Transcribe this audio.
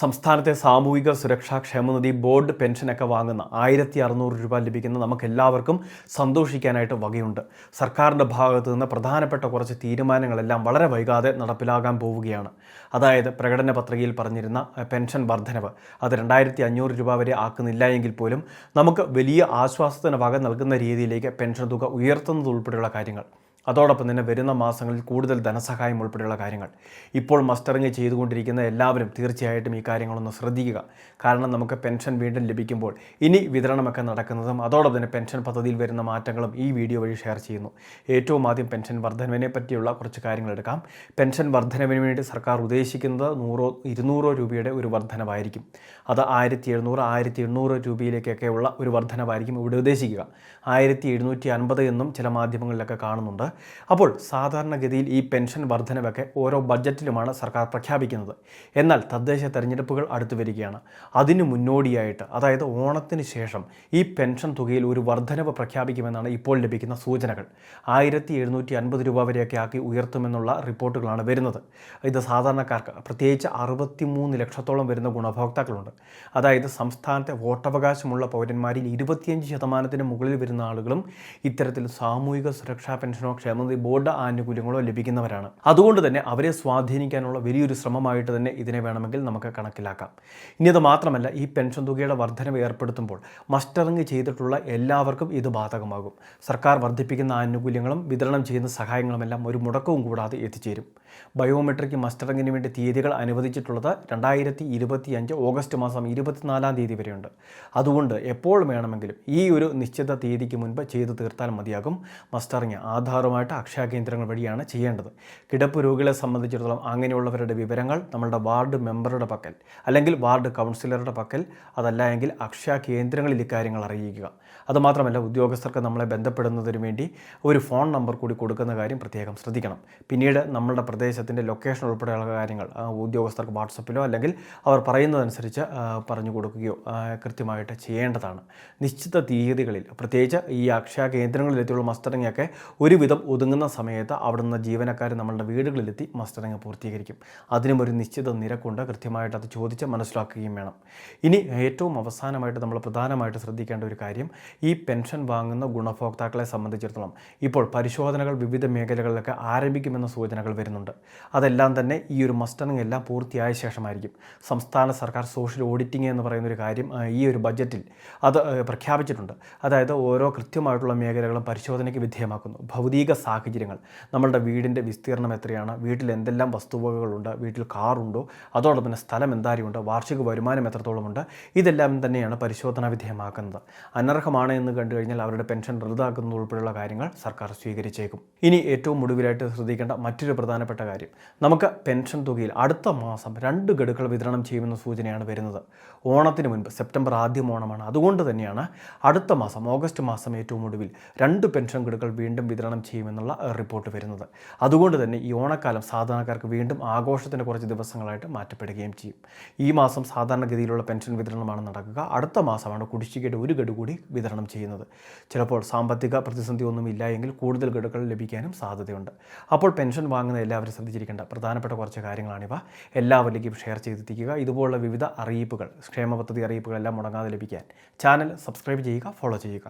സംസ്ഥാനത്തെ സാമൂഹിക സുരക്ഷാ ക്ഷേമനിധി ബോർഡ് പെൻഷനൊക്കെ വാങ്ങുന്ന ആയിരത്തി അറുന്നൂറ് രൂപ ലഭിക്കുന്ന നമുക്ക് എല്ലാവർക്കും സന്തോഷിക്കാനായിട്ട് വകയുണ്ട്. സർക്കാരിന്റെ ഭാഗത്ത് നിന്ന് പ്രധാനപ്പെട്ട കുറച്ച് തീരുമാനങ്ങളെല്ലാം വളരെ വൈകാതെ നടപ്പിലാകാൻ പോവുകയാണ്. അതായത് പ്രകടന പത്രികയിൽ പറഞ്ഞിരുന്ന പെൻഷൻ വർധനവ്. അത് രണ്ടായിരത്തി അഞ്ഞൂറ് രൂപ വരെ ആക്കുന്നില്ല എങ്കിൽ പോലും നമുക്ക് വലിയ ആശ്വാസത്തിന് വക നൽകുന്ന രീതിയിലേക്ക് പെൻഷൻ തുക ഉയർത്തുന്നത് ഉൾപ്പെടെയുള്ള കാര്യങ്ങൾ. അതോടൊപ്പം തന്നെ വരുന്ന മാസങ്ങളിൽ കൂടുതൽ ധനസഹായം ഉൾപ്പെടെയുള്ള കാര്യങ്ങൾ. ഇപ്പോൾ മസ്റ്ററിങ് ചെയ്തുകൊണ്ടിരിക്കുന്ന എല്ലാവരും തീർച്ചയായിട്ടും ഈ കാര്യങ്ങളൊന്ന് ശ്രദ്ധിക്കുക. കാരണം നമുക്ക് പെൻഷൻ വീണ്ടും ലഭിക്കുമ്പോൾ ഇനി വിതരണമൊക്കെ നടക്കുന്നതും അതോടൊപ്പം തന്നെ പെൻഷൻ പദ്ധതിയിൽ വരുന്ന മാറ്റങ്ങളും ഈ വീഡിയോ വഴി ഷെയർ ചെയ്യുന്നു. ഏറ്റവും ആദ്യം പെൻഷൻ വർധനവിനെ പറ്റിയുള്ള കുറച്ച് കാര്യങ്ങൾ എടുക്കാം. പെൻഷൻ വർധനവിന് വേണ്ടി സർക്കാർ ഉദ്ദേശിക്കുന്നത് നൂറോ ഇരുന്നൂറോ രൂപയുടെ ഒരു വർധനവായിരിക്കും. അത് ആയിരത്തി എഴുന്നൂറ് ആയിരത്തി എണ്ണൂറ് രൂപയിലേക്കൊക്കെയുള്ള ഒരു വർധനവായിരിക്കും ഇവിടെ ഉദ്ദേശിക്കുക. ആയിരത്തി എഴുന്നൂറ്റി അൻപത് എന്നും ചില മാധ്യമങ്ങളിലൊക്കെ കാണുന്നുണ്ട്. അപ്പോൾ സാധാരണഗതിയിൽ ഈ പെൻഷൻ വർധനവൊക്കെ ഓരോ ബഡ്ജറ്റിലുമാണ് സർക്കാർ പ്രഖ്യാപിക്കുന്നത്. എന്നാൽ തദ്ദേശ തെരഞ്ഞെടുപ്പുകൾ അടുത്തു വരികയാണ്. അതിനു മുന്നോടിയായിട്ട് അതായത് ഓണത്തിന് ശേഷം ഈ പെൻഷൻ തുകയിൽ ഒരു വർധനവ് പ്രഖ്യാപിക്കുമെന്നാണ് ഇപ്പോൾ ലഭിക്കുന്ന സൂചനകൾ. ആയിരത്തി എഴുന്നൂറ്റി അൻപത് രൂപ വരെയൊക്കെ ആക്കി ഉയർത്തുമെന്നുള്ള റിപ്പോർട്ടുകളാണ് വരുന്നത്. ഇത് സാധാരണക്കാർക്ക് പ്രത്യേകിച്ച് അറുപത്തിമൂന്ന് ലക്ഷത്തോളം വരുന്ന ഗുണഭോക്താക്കളുണ്ട്. അതായത് സംസ്ഥാനത്തെ വോട്ടവകാശമുള്ള പൗരന്മാരിൽ ഇരുപത്തിയഞ്ച് ശതമാനത്തിന് മുകളിൽ വരുന്ന ആളുകളും ഇത്തരത്തിൽ സാമൂഹിക സുരക്ഷാ പെൻഷനോ ക്ഷേമനിധി ബോർഡ് ആനുകൂല്യങ്ങളോ ലഭിക്കുന്നവരാണ്. അതുകൊണ്ട് തന്നെ അവരെ സ്വാധീനിക്കാനുള്ള വലിയൊരു ശ്രമമായിട്ട് തന്നെ ഇതിനെ വേണമെങ്കിൽ നമുക്ക് കണക്കിലാക്കാം. ഇനി അത് മാത്രമല്ല ഈ പെൻഷൻ തുകയുടെ വർധനവ് ഏർപ്പെടുത്തുമ്പോൾ മസ്റ്ററിങ് ചെയ്തിട്ടുള്ള എല്ലാവർക്കും ഇത് ബാധകമാകും. സർക്കാർ വർദ്ധിപ്പിക്കുന്ന ആനുകൂല്യങ്ങളും വിതരണം ചെയ്യുന്ന സഹായങ്ങളുമെല്ലാം ഒരു മുടക്കവും കൂടാതെ എത്തിച്ചേരും. ബയോമെട്രിക് മസ്റ്ററിങ്ങിന് വേണ്ടി തീയതികൾ അനുവദിച്ചിട്ടുള്ളത് രണ്ടായിരത്തി ഇരുപത്തി അഞ്ച് ഓഗസ്റ്റ് മാസം ഇരുപത്തിനാലാം തീയതി വരെയുണ്ട്. അതുകൊണ്ട് എപ്പോൾ വേണമെങ്കിലും ഈ ഒരു നിശ്ചിത തീയതിക്ക് മുൻപ് ചെയ്തു തീർത്താൽ മതിയാകും. മസ്റ്ററിങ് ആധാറുമായിട്ട് അക്ഷയ കേന്ദ്രങ്ങൾ വഴിയാണ് ചെയ്യേണ്ടത്. കിടപ്പ് രോഗികളെ സംബന്ധിച്ചിടത്തോളം അങ്ങനെയുള്ളവരുടെ വിവരങ്ങൾ നമ്മളുടെ വാർഡ് മെമ്പറുടെ പക്കൽ അല്ലെങ്കിൽ വാർഡ് കൗൺസിലറുടെ പക്കൽ അതല്ല എങ്കിൽ അക്ഷയ കേന്ദ്രങ്ങളിൽ ഇക്കാര്യങ്ങൾ അറിയിക്കുക. അതുമാത്രമല്ല ഉദ്യോഗസ്ഥർക്ക് നമ്മളെ ബന്ധപ്പെടുന്നതിന് വേണ്ടി ഒരു ഫോൺ നമ്പർ കൂടി കൊടുക്കുന്ന കാര്യം പ്രത്യേകം ശ്രദ്ധിക്കണം. പിന്നീട് നമ്മളുടെ പ്രദേശത്തിന്റെ ലൊക്കേഷൻ ഉൾപ്പെടെയുള്ള കാര്യങ്ങൾ ഉദ്യോഗസ്ഥർക്ക് വാട്സപ്പിലോ അല്ലെങ്കിൽ അവർ പറയുന്നതനുസരിച്ച് പറഞ്ഞു കൊടുക്കുകയോ കൃത്യമായിട്ട് ചെയ്യേണ്ടതാണ്. നിശ്ചിത തീയതികളിൽ പ്രത്യേകിച്ച് ഈ അക്ഷയ കേന്ദ്രങ്ങളിലെത്തിയുള്ള മസ്റ്ററിംഗ് ഒക്കെ ഒരുവിധം ഒതുങ്ങുന്ന സമയത്ത് അവിടുന്ന് ജീവനക്കാർ നമ്മളുടെ വീടുകളിലെത്തി മസ്റ്ററിങ് പൂർത്തീകരിക്കും. അതിനും ഒരു നിശ്ചിത നിരക്കുണ്ട്. കൃത്യമായിട്ട് അത് ചോദിച്ച് മനസ്സിലാക്കുകയും വേണം. ഇനി ഏറ്റവും അവസാനമായിട്ട് നമ്മൾ പ്രധാനമായിട്ട് ശ്രദ്ധിക്കേണ്ട ഒരു കാര്യം ഈ പെൻഷൻ വാങ്ങുന്ന ഗുണഭോക്താക്കളെ സംബന്ധിച്ചിടത്തോളം ഇപ്പോൾ പരിശോധനകൾ വിവിധ മേഖലകളിലൊക്കെ ആരംഭിക്കുമെന്ന സൂചനകൾ വരുന്നുണ്ട്. അതെല്ലാം തന്നെ ഈ ഒരു മസ്റ്ററിങ് എല്ലാം പൂർത്തിയായ ശേഷമായിരിക്കും. സംസ്ഥാന സർക്കാർ സോഷ്യൽ ഓഡിറ്റിംഗ് എന്ന് പറയുന്ന ഒരു കാര്യം ഈ ഒരു ബജറ്റിൽ അത് പ്രഖ്യാപിച്ചിട്ടുണ്ട്. അതായത് ഓരോ കൃത്യമായിട്ടുള്ള മേഖലകളും പരിശോധനയ്ക്ക് വിധേയമാക്കുന്നു. ഭൗതിക സാഹചര്യങ്ങൾ. നമ്മളുടെ വീടിന്റെ വിസ്തീർണം എത്രയാണ്? വീട്ടിൽ എന്തെല്ലാം വസ്തുവകകളുണ്ട്? വീട്ടിൽ കാറുണ്ടോ? അതോടൊപ്പം തന്നെ സ്ഥലം എന്തായാലുമുണ്ട് വാർഷിക വരുമാനം എത്രത്തോളമുണ്ട് ഇതെല്ലാം തന്നെയാണ് പരിശോധനാ വിധേയമാക്കുന്നത്. അനർഹമാണ് എന്ന് കണ്ടു കഴിഞ്ഞാൽ അവരുടെ പെൻഷൻ റദ്ദാക്കുന്നത് ഉൾപ്പെടെയുള്ള കാര്യങ്ങൾ സർക്കാർ സ്വീകരിച്ചേക്കും. ഇനി ഏറ്റവും ഒടുവിലായിട്ട് ശ്രദ്ധിക്കേണ്ട മറ്റൊരു പ്രധാനപ്പെട്ട കാര്യം. നമുക്ക് പെൻഷൻ തുകയിൽ അടുത്ത മാസം രണ്ട് ഗഡുക്കൾ വിതരണം ചെയ്യുമെന്ന സൂചനയാണ് വരുന്നത്. ഓണത്തിന് മുൻപ് സെപ്റ്റംബർ ആദ്യം ഓണമാണ്. അതുകൊണ്ട് തന്നെയാണ് അടുത്ത മാസം ഓഗസ്റ്റ് മാസം ഏറ്റവും ഒടുവിൽ രണ്ട് പെൻഷൻ ഗഡുക്കൾ വീണ്ടും വിതരണം ചെയ്യുമെന്നുള്ള റിപ്പോർട്ട് വരുന്നത്. അതുകൊണ്ട് തന്നെ ഈ ഓണക്കാലം സാധാരണക്കാർക്ക് വീണ്ടും ആഘോഷത്തിന്റെ കുറച്ച് ദിവസങ്ങളായിട്ട് മാറ്റപ്പെടുകയും ചെയ്യും. ഈ മാസം സാധാരണഗതിയിലുള്ള പെൻഷൻ വിതരണമാണ് നടക്കുക. അടുത്ത മാസമാണ് കുടിശ്ശികയുടെ ഒരു ഗഡു കൂടി വിതരണം ചെയ്യുന്നത്. ചിലപ്പോൾ സാമ്പത്തിക പ്രതിസന്ധി ഒന്നും ഇല്ല എങ്കിൽ കൂടുതൽ ഗഡുക്കൾ ലഭിക്കാനും സാധ്യതയുണ്ട്. അപ്പോൾ പെൻഷൻ വാങ്ങുന്ന എല്ലാവരും ശ്രദ്ധിച്ചിരിക്കേണ്ട പ്രധാനപ്പെട്ട കുറച്ച് കാര്യങ്ങളാണിവ എല്ലാവരിലേക്കും ഷെയർ ചെയ്തെത്തിക്കുക ഇതുപോലുള്ള വിവിധ അറിയിപ്പുകൾ ക്ഷേമ പദ്ധതി അറിയിപ്പുകളെല്ലാം മുടങ്ങാതെ ലഭിക്കാൻ ചാനൽ സബ്സ്ക്രൈബ് ചെയ്യുക ഫോളോ ചെയ്യുക.